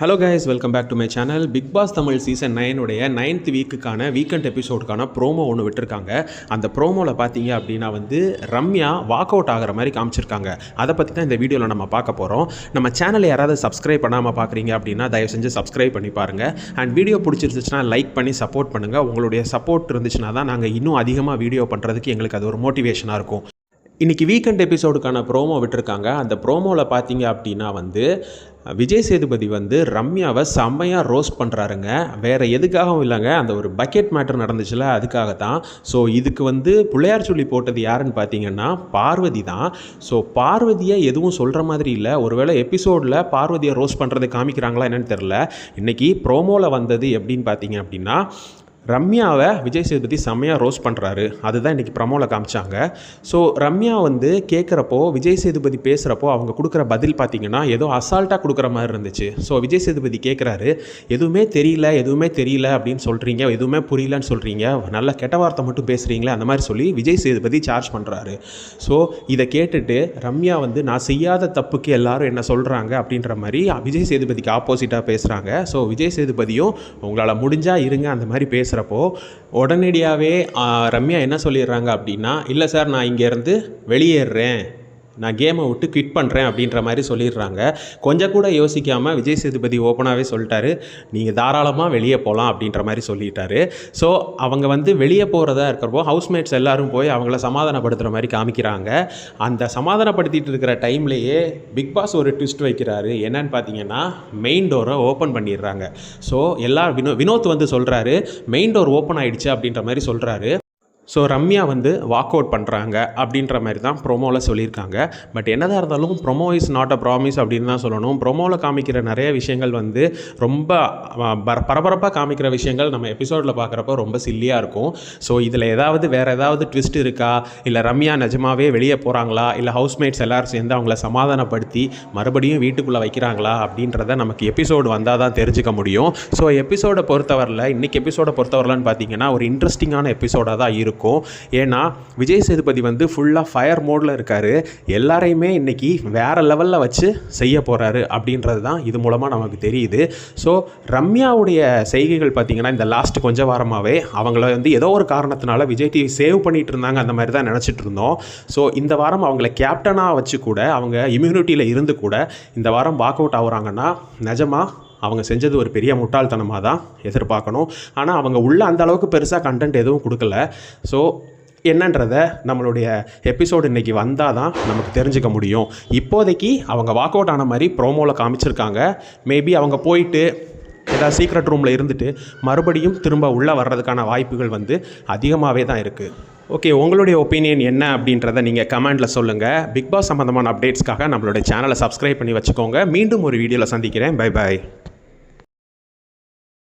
Hello guys welcome back to my channel Bigg Boss Tamil season நைனுடைய ninth வீக்குக்கான weekend எபிசோடுக்கான promo ஒன்று விட்டுருக்காங்க. அந்த ப்ரோமோவில் பார்த்தீங்க அப்படின்னா வந்து ரம்யா வாக் அவுட் ஆகிற மாதிரி காமிச்சிருக்காங்க. அதை பற்றி தான் இந்த வீடியோவில் நம்ம பார்க்க போகிறோம் நம்ம சேனலை யாராவது சப்ஸ்கிரைப் பண்ணாமல் பார்க்குறீங்க அப்படின்னா தயவு செஞ்சு சப்ஸ்கிரைப் பண்ணி பாருங்கள் அண்ட் வீடியோ பிடிச்சிருந்துச்சுன்னா லைக் பண்ணி சப்போர்ட் பண்ணுங்கள் உங்களுடைய சப்போர்ட் இருந்துச்சுன்னா தான் நாங்கள் இன்னும் அதிகமாக வீடியோ பண்ணுறதுக்கு எங்களுக்கு அது ஒரு மோட்டிவேஷனாக இருக்கும். இன்றைக்கி வீக்கெண்ட் எபிசோடுக்கான ப்ரோமோ விட்டுருக்காங்க. அந்த ப்ரோமோவில் பார்த்தீங்க அப்படின்னா வந்து விஜய் சேதுபதி வந்து ரம்யாவை செம்மையாக ரோஸ்ட் பண்ணுறாருங்க வேறு எதுக்காகவும் இல்லைங்க. அந்த ஒரு பக்கெட் மேட்டர் நடந்துச்சுல அதுக்காக தான் ஸோ இதுக்கு வந்து பிள்ளையார் சொல்லி போட்டது யாருன்னு பார்த்தீங்கன்னா பார்வதி தான். ஸோ பார்வதியை எதுவும் சொல்கிற மாதிரி இல்லை. ஒருவேளை எபிசோடில் பார்வதியை ரோஸ்ட் பண்ணுறது காமிக்கிறாங்களா என்னன்னு தெரில இன்றைக்கி ப்ரோமோவில் வந்தது எப்படின்னு பார்த்தீங்க அப்படின்னா ரம்யாவை விஜய் சேதுபதி செம்மையாக ரோஸ் பண்ணுறாரு அதுதான் இன்றைக்கி ப்ரமோவில் காமிச்சாங்க. ஸோ ரம்யா வந்து கேட்குறப்போ விஜய் சேதுபதி பேசுகிறப்போ அவங்க கொடுக்குற பதில் பார்த்திங்கன்னா ஏதோ அசால்ட்டாக கொடுக்குற மாதிரி இருந்துச்சு. ஸோ விஜய் சேதுபதி கேட்குறாரு எதுவுமே தெரியல எதுவுமே தெரியல அப்படின்னு சொல்கிறீங்க எதுவுமே புரியலன்னு சொல்கிறீங்க நல்ல கெட்ட வார்த்தை மட்டும் பேசுகிறீங்களே அந்த மாதிரி சொல்லி விஜய் சேதுபதி சார்ஜ் பண்ணுறாரு ஸோ இதை கேட்டுட்டு ரம்யா வந்து நான் செய்யாத தப்புக்கு எல்லாரும் என்ன சொல்கிறாங்க அப்படின்ற மாதிரி விஜய் சேதுபதிக்கு ஆப்போசிட்டாக பேசுகிறாங்க ஸோ விஜய் சேதுபதியும் உங்களால் முடிஞ்சால் இருங்க அந்த மாதிரி பேசுகிறப்போ உடனடியாகவே ரம்யா என்ன சொல்லிடுறாங்க அப்படின்னா இல்லை சார் நான் இங்கேருந்து வெளியேறுறேன் நான் கேமை விட்டு குவிட் பண்ணுறேன் அப்படின்ற மாதிரி சொல்லிடுறாங்க. கொஞ்சம் கூட யோசிக்காமல் விஜய் சேதுபதி ஓப்பனாகவே சொல்லிட்டாரு. நீங்கள் தாராளமாக வெளியே போகலாம் அப்படின்ற மாதிரி சொல்லிட்டாரு. ஸோ அவங்க வந்து வெளியே போகிறதா இருக்கிறப்போ ஹவுஸ்மேட்ஸ் எல்லாரும் போய் அவங்கள சமாதானப்படுத்துகிற மாதிரி காமிக்கிறாங்க. அந்த சமாதானப்படுத்திட்டு இருக்கிற டைம்லேயே பிக் பாஸ் ஒரு ட்விஸ்ட் வைக்கிறாரு. என்னன்னு பார்த்தீங்கன்னா மெயின் டோரை ஓப்பன் பண்ணிடுறாங்க. ஸோ எல்லா வினோ வினோத் வந்து சொல்கிறாரு மெயின் டோர் ஓப்பன் ஆகிடுச்சு அப்படின்ற மாதிரி சொல்கிறாரு ஸோ ரம்யா வந்து வாக் அவுட் பண்ணுறாங்க அப்படின்ற மாதிரி தான் ப்ரொமோவில் சொல்லியிருக்காங்க. பட் என்னதாக இருந்தாலும் promo is not a promise அப்படின்னு தான் சொல்லணும். ப்ரொமோவில் காமிக்கிற நிறைய விஷயங்கள் வந்து ரொம்ப பர பரபரப்பாக காமிக்கிற விஷயங்கள் நம்ம எபிசோடில் பார்க்குறப்ப ரொம்ப சில்லியாக இருக்கும். ஸோ இதில் ஏதாவது வேறு ஏதாவது ட்விஸ்ட் இருக்கா? இல்லை ரம்யா நிஜமாவே வெளியே போகிறாங்களா இல்லை ஹவுஸ்மேட்ஸ் எல்லோரும் சேர்ந்து அவங்கள சமாதானப்படுத்தி மறுபடியும் வீட்டுக்குள்ளே வைக்கிறாங்களா? அப்படின்றத நமக்கு எபிசோடு வந்தால் தான் தெரிஞ்சுக்க முடியும். ஸோ எபிசோடை பொறுத்தவரையில் இன்றைக்கி எபிசோடை பொறுத்தவரையில்னு பார்த்தீங்கன்னா ஒரு இன்ட்ரெஸ்டிங்கான எபிசோடாக தான் இருக்கும். இருக்கும். ஏன்னா விஜய் சேதுபதி வந்து ஃபுல்லாக ஃபயர் மோடில் இருக்கார். எல்லாரையுமே இன்றைக்கி வேறு லெவலில் வச்சு செய்ய போகிறாரு அப்படின்றது தான் இது மூலமாக நமக்கு தெரியுது. ஸோ ரம்யாவுடைய செய்கைகள் பார்த்திங்கன்னா இந்த லாஸ்ட் கொஞ்ச வாரமாகவே அவங்கள வந்து ஏதோ ஒரு காரணத்தினால விஜய் டிவி சேவ் பண்ணிட்டு இருந்தாங்க அந்த மாதிரி தான் நினச்சிட்டு இருந்தோம். ஸோ இந்த வாரம் அவங்கள கேப்டனாக வச்சு கூட அவங்க இம்யூனிட்டியில் இருந்து கூட இந்த வாரம் வாக் அவுட் ஆகுறாங்கன்னா நிஜமாக அவங்க செஞ்சது ஒரு பெரிய முட்டாள்தனமாக தான் எதிர்பார்க்கணும். ஆனால் அவங்க உள்ளே அந்த அளவுக்கு பெருசாக கண்டென்ட் எதுவும் கொடுக்கல. ஸோ என்னன்றத நம்மளுடைய எபிசோடு இன்றைக்கி வந்தால் தான் நமக்கு தெரிஞ்சுக்க முடியும். இப்போதைக்கு அவங்க வாக் அவுட் ஆன மாதிரி ப்ரோமோவில் காமிச்சிருக்காங்க. மேபி அவங்க போயிட்டு ஏதாவது சீக்ரெட் ரூமில் இருந்துட்டு மறுபடியும் திரும்ப உள்ளே வர்றதுக்கான வாய்ப்புகள் வந்து அதிகமாகவே தான் இருக்குது ஓகே உங்களுடைய ஒப்பீனியன் என்ன அப்படின்றத நீங்கள் கமெண்ட்டில் சொல்லுங்கள் பிக் பாஸ் சம்மந்தமான அப்டேட்ஸ்க்காக நம்மளுடைய சேனலை சப்ஸ்கிரைப் பண்ணி வச்சுக்கோங்க. மீண்டும் ஒரு வீடியோவில் சந்திக்கிறேன். Bye bye